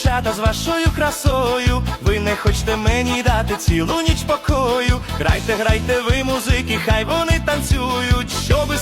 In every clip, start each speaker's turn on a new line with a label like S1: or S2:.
S1: дівчата з вашою красою. Ви не хочете мені дати цілу ніч покою. Грайте, грайте ви музики, хай вони танцюють, щоби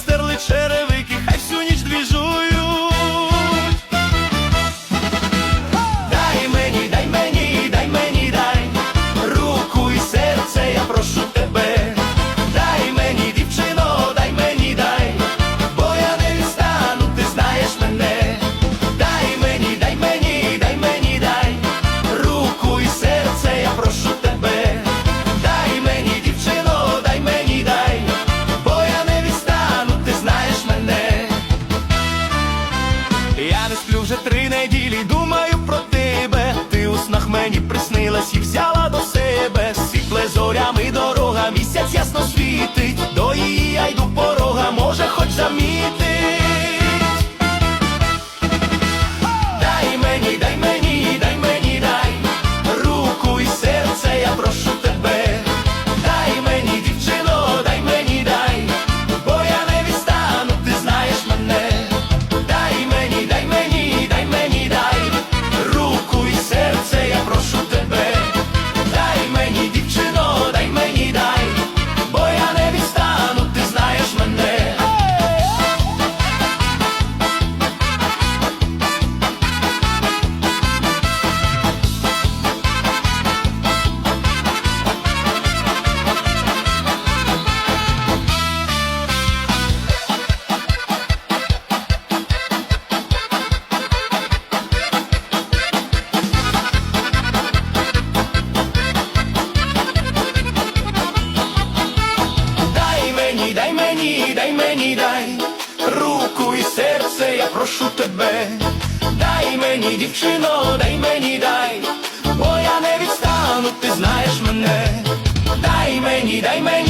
S1: сплю вже три неділі, думаю про тебе. Ти у снах мені приснилась і взяла мені, дай мені, дай руку і серце, я прошу тебе. Дай мені, дівчино, дай мені, дай, бо я не відстану, ти знаєш мене. Дай мені, дай мені,